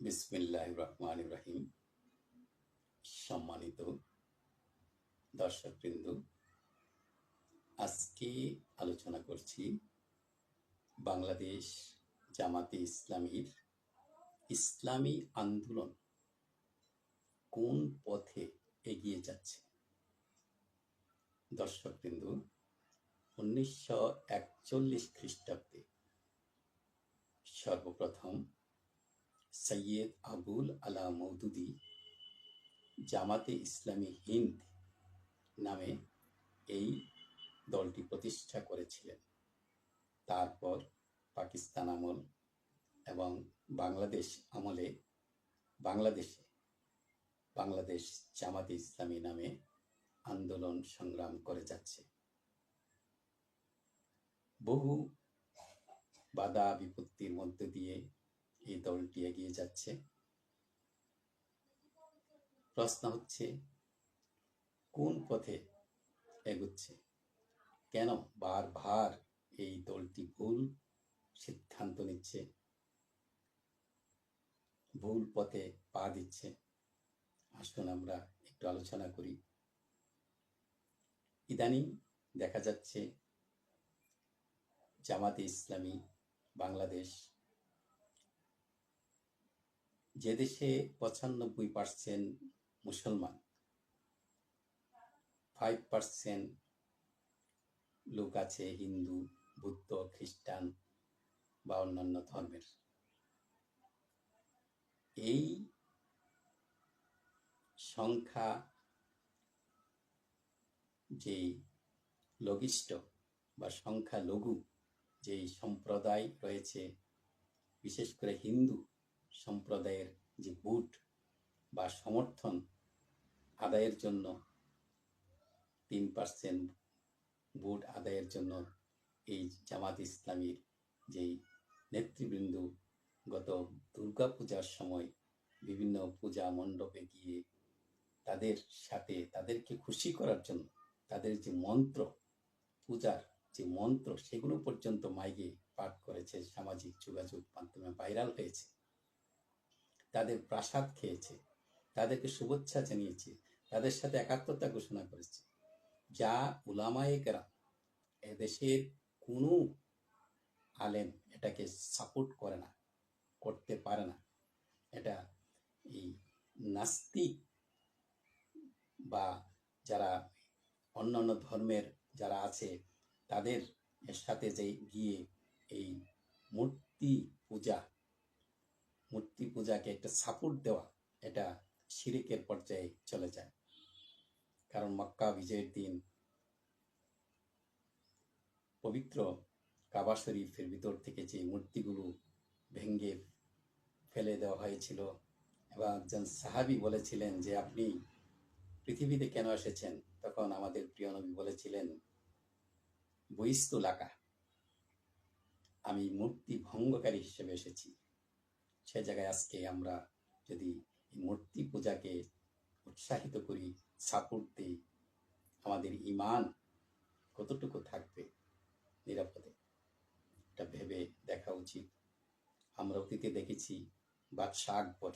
বিসমিল্লাহ রহমান রহিম সম্মানিত দর্শকবৃন্দ, আজকে আলোচনা করছি বাংলাদেশ জামাতে ইসলামীর ইসলামী আন্দোলন কোন পথে এগিয়ে যাচ্ছে? দর্শকবৃন্দ, উনিশশো একচল্লিশ খ্রিস্টাব্দে সর্বপ্রথম সৈয়দ আবুল আলা মৌদুদি জামাতে ইসলামী হিন্দ নামে এই দলটি প্রতিষ্ঠা করেছিলেন। তারপর পাকিস্তান আমল এবং বাংলাদেশ আমলে বাংলাদেশে বাংলাদেশ জামাতে ইসলামী নামে আন্দোলন সংগ্রাম করে যাচ্ছে। বহু বাধা বিপত্তির মধ্য দিয়ে এই দলটি এগিয়ে যাচ্ছে? প্রশ্ন হচ্ছে, কোন পথে এগুচ্ছে? কেন বারবার এই দলটি ভুল সিদ্ধান্ত নিচ্ছে? ভুল পথে পা দিচ্ছে? আসুন আমরা একটু আলোচনা করি। ইদানিং দেখা যাচ্ছে, জামাতে ইসলামী, বাংলাদেশ যে দেশে পঁচানব্বই পার্সেন্ট মুসলমান ফাইভ পার্সেন্ট লোক আছে হিন্দু, বুদ্ধ, খ্রিস্টান বা অন্যান্য ধর্মের। এই সংখ্যা যেই লঘিষ্ঠ বা সংখ্যা লঘু যেই সম্প্রদায় রয়েছে, বিশেষ করে হিন্দু সম্প্রদায়ের যে ভোট বা সমর্থন আদায়ের জন্য তিন পার্সেন্ট ভোট আদায়ের জন্য এই জামাত ইসলামীর যেই নেতৃবৃন্দ গত দুর্গা পূজার সময় বিভিন্ন পূজা মণ্ডপে গিয়ে তাদের সাথে তাদেরকে খুশি করার জন্য তাদের যে মন্ত্র, পূজার যে মন্ত্র সেগুলো পর্যন্ত মাইকে পাঠ করেছে সামাজিক যোগাযোগ মাধ্যমে ভাইরাল হয়েছে। তাদের প্রাসাদ খেয়েছে, তাদেরকে শুভেচ্ছা জানিয়েছে, তাদের সাথে একাত্মতা ঘোষণা করেছে। যা উলামায়েকেরা এদেশের কোনো আলেম এটাকে সাপোর্ট করে না, করতে পারে না। এটা এই নাস্তিক বা যারা অন্যান্য ধর্মের যারা আছে, তাদের সাথে যে গিয়ে এই মূর্তি পূজা মূর্তি পূজাকে একটা সাপোর্ট দেওয়া এটা শিরিকের পর্যায়ে চলে যায়। কারণ মক্কা বিজয়ের দিন পবিত্র কাবা শরীফের ভিতর থেকে যে মূর্তিগুলো ভেঙ্গে ফেলে দেওয়া হয়েছিল এবং একজন সাহাবি বলেছিলেন যে, আপনি পৃথিবীতে কেন এসেছেন? তখন আমাদের প্রিয় নবী বলেছিলেন বহিস্তুলাকা আমি মূর্তি ভঙ্গকারী হিসেবে এসেছি। সে জায়গায় আজকে আমরা যদি মূর্তি পূজাকে উৎসাহিত করি সাপোর্ট দিই আমাদের ইমান কতটুকু থাকবে নিরাপদে, এটা ভেবে দেখা উচিত। আমরা অতীতে দেখেছি বাদশাহ আকবর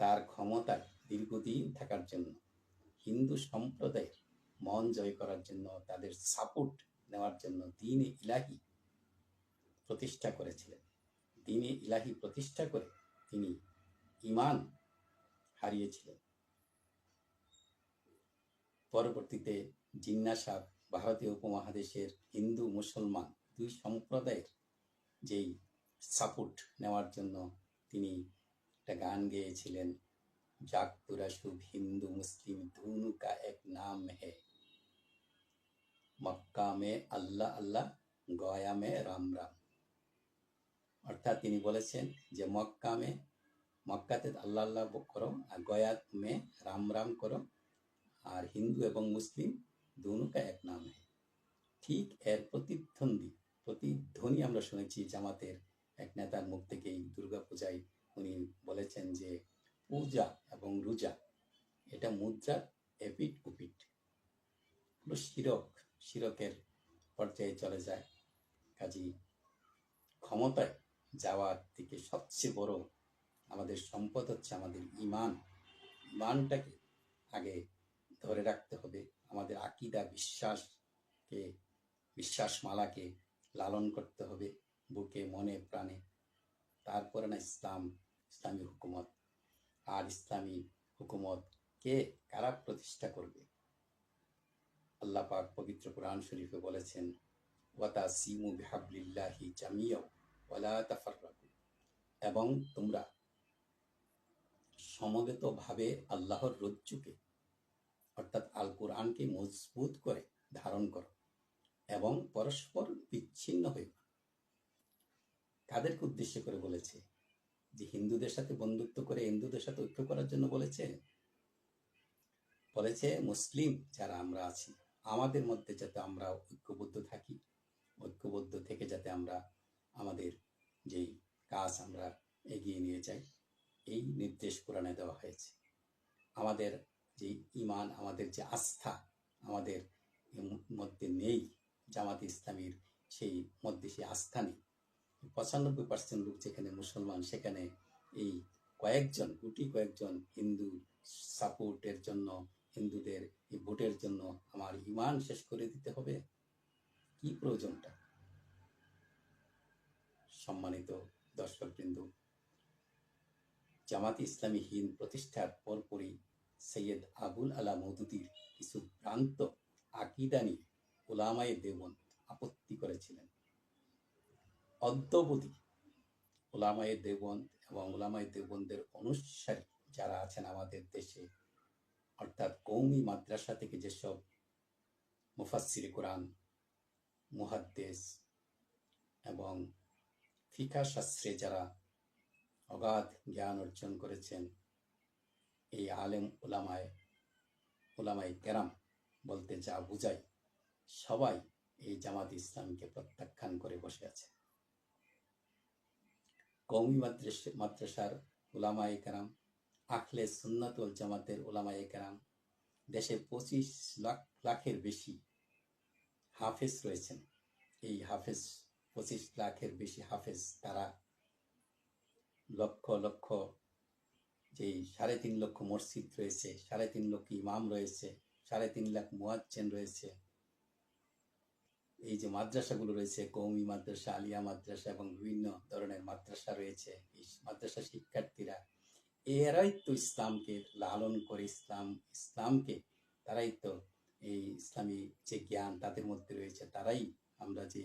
তার ক্ষমতায় দীর্ঘদিন থাকার জন্য, হিন্দু সম্প্রদায়ের মন জয় করার জন্য, তাদের সাপোর্ট নেওয়ার জন্য দিন ইলাহি প্রতিষ্ঠা করেছিলেন। তিনি ইলাহি প্রতিষ্ঠা করে তিনি ইমান হারিয়েছিলেন। পরবর্তীতে জিন্না সাহ ভারতীয় উপমহাদেশের হিন্দু মুসলমান দুই সম্প্রদায়ের যেই সাপোর্ট নেওয়ার জন্য তিনি একটা গান গেয়েছিলেন জাক শুভ হিন্দু মুসলিম ধুনু কা এক নাম হে। মক্কা মে আল্লাহ আল্লাহ, গয়া মে রাম রাম। অর্থাৎ তিনি বলেছেন যে মক্কা মে, মক্কাতে আল্লাহ আল্লাহ করো আর গয়া মে রাম রাম করো। আর হিন্দু এবং মুসলিম দুনো এক নাম ঠিক এর প্রতিধ্বন্দ্বী প্রতিধ্বনি আমরা শুনেছি জামাতের এক নেতার মুখ থেকে এই দুর্গা পূজায় উনি বলেছেন যে পূজা এবং রোজা, এটা মুদ্রা এপিট উপিট হলো শিরক, শিরকের পর্যায়ে চলে যায়। কাজী ক্ষমতায় যাওয়ার দিকে সবচেয়ে বড় আমাদের সম্পদ হচ্ছে আমাদের ইমান ইমানটাকে আগে ধরে রাখতে হবে। আমাদের আকিদা বিশ্বাসকে বিশ্বাস মালাকে লালন করতে হবে বুকে, মনে, প্রাণে। তারপরে না ইসলাম, ইসলামী হুকুমত। আর ইসলামী হুকুমত কে কারা প্রতিষ্ঠা করবে? আল্লাহ পাক পবিত্র কোরআন শরীফে বলেছেন ওয়াতা সিমু বিহাবলিল্লাহি জামিয়াও। এবং তোমরা সমবেতভাবে আল্লাহর রজ্জুকে, অর্থাৎ আল কোরআনকে মজবুত করে ধারণ করো এবং পরস্পর বিচ্ছিন্ন না। কাদেরকে উদ্দেশ্য করে বলেছে? যে হিন্দুদের সাথে বন্ধুত্ব করে হিন্দুদের সাথে ঐক্য করার জন্য বলেছে? বলেছে, মুসলিম যারা আমরা আছি, আমাদের মধ্যে যাতে আমরা ঐক্যবদ্ধ থাকি, ঐক্যবদ্ধ থেকে যাতে আমরা আমাদের যেই কাজ আমরা এগিয়ে নিয়ে যাই, এই নির্দেশ কোরআনে দেওয়া হয়েছে। আমাদের যে ইমান আমাদের যে আস্থা, আমাদের মধ্যে নেই, জামাত ইসলামীর সেই মধ্যে সেই আস্থা নেই। পঁচানব্বই পার্সেন্ট লোক যেখানে মুসলমান, সেখানে এই কয়েকজন গুটি কয়েকজন হিন্দু সাপোর্টের জন্য, হিন্দুদের এই ভোটের জন্য আমার ইমান শেষ করে দিতে হবে। কি প্রয়োজনটা? সম্মানিত দর্শকবৃন্দ, জামাত ইসলামী হিন্দ প্রতিষ্ঠার পরপরই সৈয়দ আবুল আলা মৌদুদির কিছু ভ্রান্ত আকিদা নিয়ে ওলামায়ে দেবন আপত্তি করেছিলেন। অদ্যবধি ওলামায়ে দেবন এবং ওলামায়ে দেবনদের অনুসারী যারা আছেন আমাদের দেশে, অর্থাৎ কৌমি মাদ্রাসা থেকে যেসব মুফাসির কোরআন, মুহাদ্দেস এবং ফিকা শাস্ত্রে যারা অগাধ জ্ঞান অর্জন করেছেন, এই আলেম ওলামায় ওলামাই কেরাম বলতে যা বুঝায়, সবাই এই জামাত ইসলামকে প্রত্যাখ্যান করে বসে আছে। কৌমি মাদ্রাসা, মাদ্রাসার ওলামাই কেরাম, আখলে সুন্নাতুল জামাতের ওলামাই কেরাম, দেশে পঁচিশ লাখ, লাখের বেশি হাফেজ রয়েছেন। এই হাফেজ পঁচিশ লাখের বেশি হাফেজ, তারা লক্ষ লক্ষ যে সাড়ে তিন লক্ষ মসজিদ রয়েছে, সাড়ে তিন লক্ষ ইমাম রয়েছে, সাড়ে তিন লাখ মুয়াজ্জেন রয়েছে। এই যে মাদ্রাসাগুলো রয়েছে, কৌমি মাদ্রাসা, আলিয়া মাদ্রাসা এবং বিভিন্ন ধরনের মাদ্রাসা রয়েছে এই মাদ্রাসা শিক্ষার্থীরা, এরাই তো ইসলামকে লালন করে, ইসলাম, ইসলামকে তারাই তো এই ইসলামী যে জ্ঞান তাদের মধ্যে রয়েছে, তারাই আমরা যে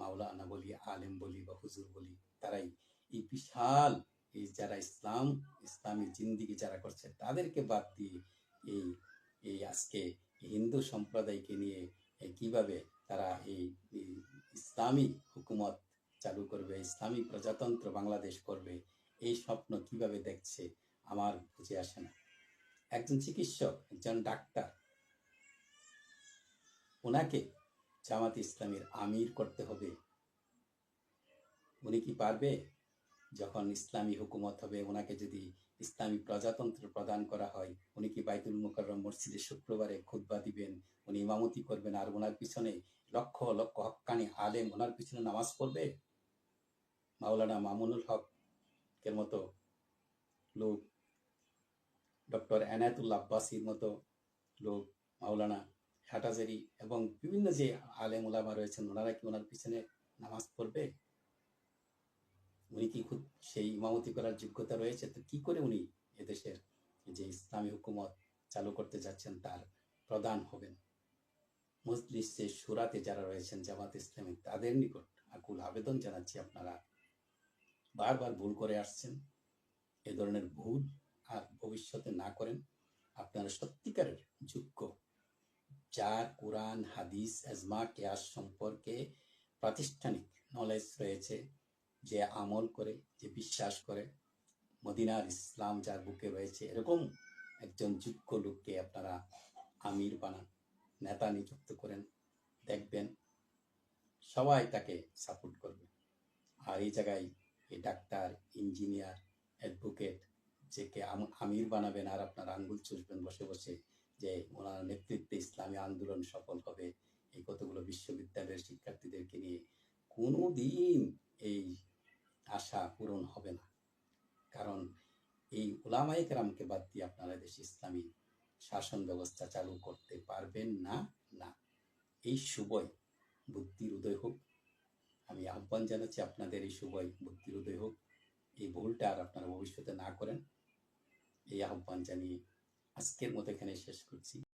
মাওলানা বলি, আলেম বলি বা হুজুর বলি, তারাই এই বিশাল এই যারা ইসলাম, ইসলামী জিন্দিগি যারা করছে, তাদেরকে বাদ দিয়ে এই এই আজকে হিন্দু সম্প্রদায়কে নিয়ে কীভাবে তারা এই ইসলামী হুকুমত চালু করবে, ইসলামী প্রজাতন্ত্র বাংলাদেশ করবে, এই স্বপ্ন কীভাবে দেখছে, আমার বুঝে আসে না। একজন চিকিৎসক, একজন ডাক্তার, ওনাকে জামাত ইসলামের আমির করতে হবে। উনি কি পারবে? যখন ইসলামী হুকুমত হবে, ওনাকে যদি ইসলামী প্রজাতন্ত্র প্রদান করা হয়, উনি কি বাইতুল মুকাররম মসজিদে শুক্রবারে খুতবা দিবেন? উনি ইমামতি করবেন আর ওনার পিছনে লক্ষ লক্ষ হক্কানি আলেম ওনার পিছনে নামাজ পড়বে? মাওলানা মামুনুল হক এর মতো লোক, ডক্টর এনায়তুল্লাহ আব্বাসির মতো লোক, মাওলানা হাটাজারি এবং বিভিন্ন যে আলেম ওলামা রয়েছেন, ওনারা কি ওনার পিছনে নামাজ পড়বে? উনি কি খুব সেই ইমামতি করার যোগ্যতা রয়েছে? তো কি করে উনি এদেশের যে ইসলামী হুকুমত চালু করতে যাচ্ছেন, তার প্রদান হবেন? মজলিসে সুরাতে যারা রয়েছেন, জামাত ইসলামী, তাদের নিকট আকুল আবেদন জানাচ্ছি আপনারা। বারবার ভুল করে আসছেন, এ ধরনের ভুল আর ভবিষ্যতে না করেন। আপনারা সত্যিকারের যোগ্য যার কোরআন, হাদিস, এজমা, কেয়াস সম্পর্কে প্রাতিষ্ঠানিক নলেজ রয়েছে যে আমল করে, যে বিশ্বাস করে। মদিনার ইসলাম যার বুকে রয়েছে, এরকম একজন যোগ্য লোককে আপনারা আমির বানান, নেতা নিযুক্ত করেন, দেখবেন সবাই তাকে সাপোর্ট করবে। আর এই জায়গায় এই ডাক্তার ইঞ্জিনিয়ার অ্যাডভোকেট যে কে আমির বানাবেন আর আপনার আঙ্গুল চুষবেন বসে বসে যে ওনার নেতৃত্বে ইসলামী আন্দোলন সফল হবে, এই কতগুলো বিশ্ববিদ্যালয়ের শিক্ষার্থীদেরকে নিয়ে কোনো দিন এই আশা পূরণ হবে না। কারণ এই ওলামায়ে কেরামকে বাদ দিয়ে আপনারা দেশে ইসলামী শাসন ব্যবস্থা চালু করতে পারবেন না না। এই শুভই বুদ্ধির উদয় হোক। আমি আহ্বান জানাচ্ছি আপনাদের এই শুভই বুদ্ধির উদয় হোক। এই ভুলটা আর আপনারা ভবিষ্যতে না করেন। এই আহ্বান জানিয়ে আজকের মতো এখানে শেষ করছি।